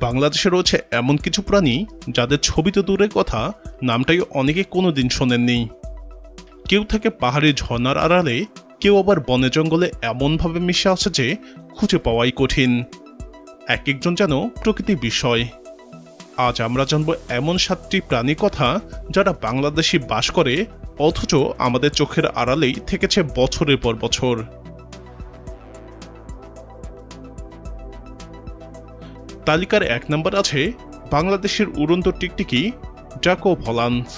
বাংলাদেশে রয়েছে এমন কিছু প্রাণী যাদের ছবি তো দূরের কথা, নামটাই অনেকে কোনো দিন শোনেননি। কেউ থাকে পাহাড়ি ঝর্ণার আড়ালে, কেউ আবার বনে জঙ্গলে এমনভাবে মিশে আছে যে খুঁজে পাওয়াই কঠিন। এক একজন যেন প্রকৃতি বিষয়। আজ আমরা জানব এমন সাতটি প্রাণী কথা যারা বাংলাদেশি বাস করে, অথচ আমাদের চোখের আড়ালেই থেকেছে বছরের পর বছর। তালিকার এক নম্বর আছে বাংলাদেশের উড়ন্ত টিকটিকি ড্রাকো ভলান্স।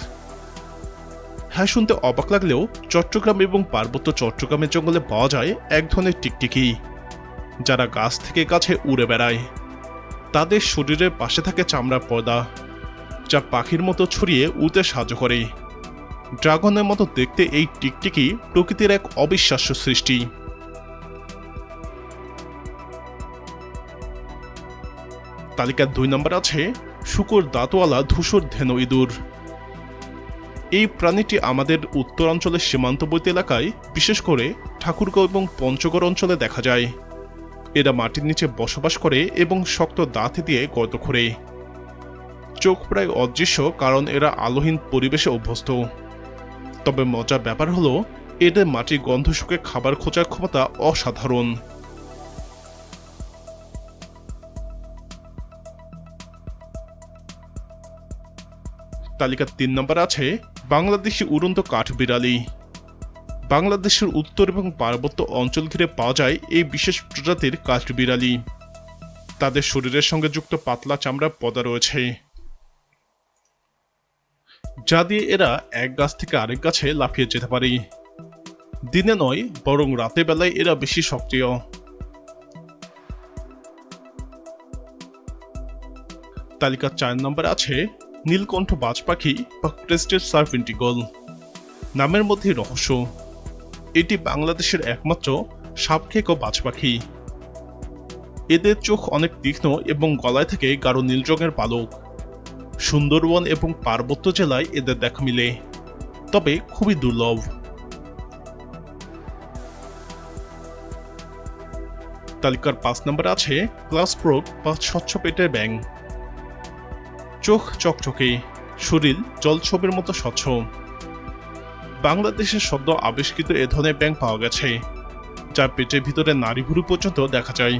হ্যাঁ শুনতে অবাক লাগলেও চট্টগ্রাম এবং পার্বত্য চট্টগ্রামের জঙ্গলে পাওয়া যায় এক ধরনের টিকটিকি, যারা গাছ থেকে গাছে উড়ে বেড়ায়। তাদের শরীরের পাশে থাকে চামড়ার পর্দা, যা পাখির মতো ছড়িয়ে উড়তে সাহায্য করে। ড্রাগনের মতো দেখতে এই টিকটিকি প্রকৃতির এক অবিশ্বাস্য সৃষ্টি। তালিকার দুই নম্বর আছে, শুকর দাঁতওয়ালা ধূসর ধেনু ইঁদুর। এই প্রাণীটি আমাদের উত্তরাঞ্চলের সীমান্তবর্তী এলাকায়, বিশেষ করে ঠাকুরগাঁও এবং পঞ্চগড় অঞ্চলে দেখা যায়। এরা মাটির নিচে বসবাস করে এবং শক্ত দাঁত দিয়ে গর্ত খোঁড়ে। চোখ প্রায় অদৃশ্য কারণ এরা আলোহীন পরিবেশে অভ্যস্ত। তবে মজার ব্যাপার হলো, এদের মাটির গন্ধ শুকে খাবার খোঁজার ক্ষমতা অসাধারণ। তালিকার তিন নম্বর আছে বাংলাদেশি উড়ন্ত কাঠ বিড়ালি। বাংলাদেশের উত্তর এবং পার্বত্য অঞ্চল ঘিরে পাওয়া যায় এই বিশেষ প্রজাতির কাঠ বিড়ালি। তাদের শরীরের সঙ্গে যুক্ত পাতলা চামড়ার পদা রয়েছে। যা দিয়ে এরা এক গাছ থেকে আরেক গাছে লাফিয়ে যেতে পারে। দিনে নয়, বরং রাতে বেলায় এরা বেশি সক্রিয়। তালিকার চার নম্বরে আছে নীলকণ্ঠ বাজ পাখি বা ক্রেস্টেড সার্ফ ইন্টিগল। নামের মধ্যে রহস্য। এটি বাংলাদেশের একমাত্র সাপখেক বাজ পাখি এদের চোখ অনেক তীক্ষ্ণ এবং গলায় থেকে গাঢ় নীল রঙের পালক। সুন্দরবন এবং পার্বত্য জেলায় এদের দেখা মিলে, তবে খুবই দুর্লভ। তালিকার পাঁচ নম্বরে আছে ক্লাস প্রোগ বা স্বচ্ছ পেটের ব্যাং চোখ চকচকে, শরীর জলছবির মতো স্বচ্ছ। বাংলাদেশের সদ্য আবিষ্কৃত এ ধরনের ব্যাংক পাওয়া গেছে, যা পেটের ভিতরে নারী ভুরু পর্যন্ত দেখা যায়।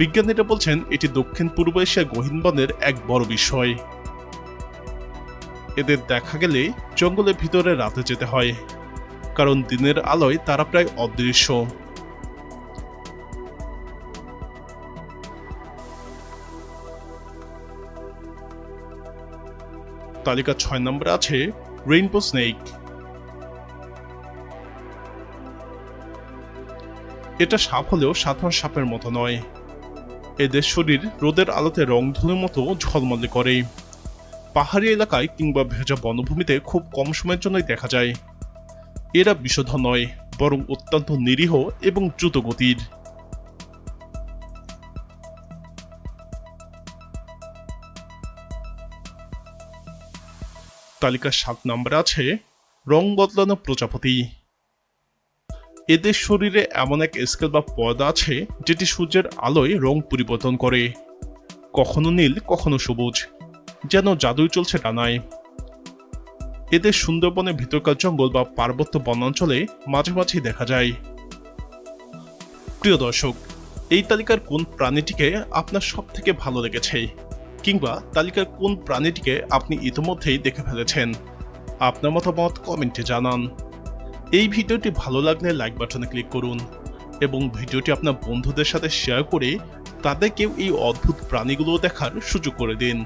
বিজ্ঞানীরা বলছেন, এটি দক্ষিণ পূর্ব এশিয়া গহীনবনের এক বড় বিষয়। এদের দেখা গেলে জঙ্গলের ভিতরে রাতে যেতে হয়, কারণ দিনের আলোয় তারা প্রায় অদৃশ্য। তালিকা ছয় নম্বরে আছে রেইনবো স্নেক এটা সাপ হলেও সাধারণ সাপের মতো নয়। এদের শরীর রোদের আলোতে রংধনুর মতো ঝলমলে করে। পাহাড়ি এলাকায় কিংবা ভেজা বনভূমিতে খুব কম সময়ের জন্যই দেখা যায়। এরা বিষধর নয়, বরং অত্যন্ত নিরীহ এবং দ্রুত তালিকার সাত নম্বরে আছে, রং বদলানো প্রজাপতি। এদের শরীরে এমন এক স্কেল বা পর্দা আছে, যেটি সূর্যের আলোয় রং পরিবর্তন করে। কখনো নীল, কখনো সবুজ, যেন জাদুই চলছে ডানায়। এদের সুন্দরবনের ভিতরকার জঙ্গল বা পার্বত্য বনাঞ্চলে মাঝে মাঝেই দেখা যায়। প্রিয় দর্শক, এই তালিকার কোন প্রাণীটিকে আপনার সব থেকে ভালো লেগেছে? কিংবা তালিকার কোন প্রাণীটিকে আপনি ইতিমধ্যেই দেখে ফেলেছেন? আপনার মতামত কমেন্টে জানান। এই ভিডিওটি ভালো লাগলে লাইক বাটনে ক্লিক করুন এবং ভিডিওটি আপনার বন্ধুদের সাথে শেয়ার করে তাদেরকেও এই অদ্ভুত প্রাণীগুলো দেখার সুযোগ করে দিন।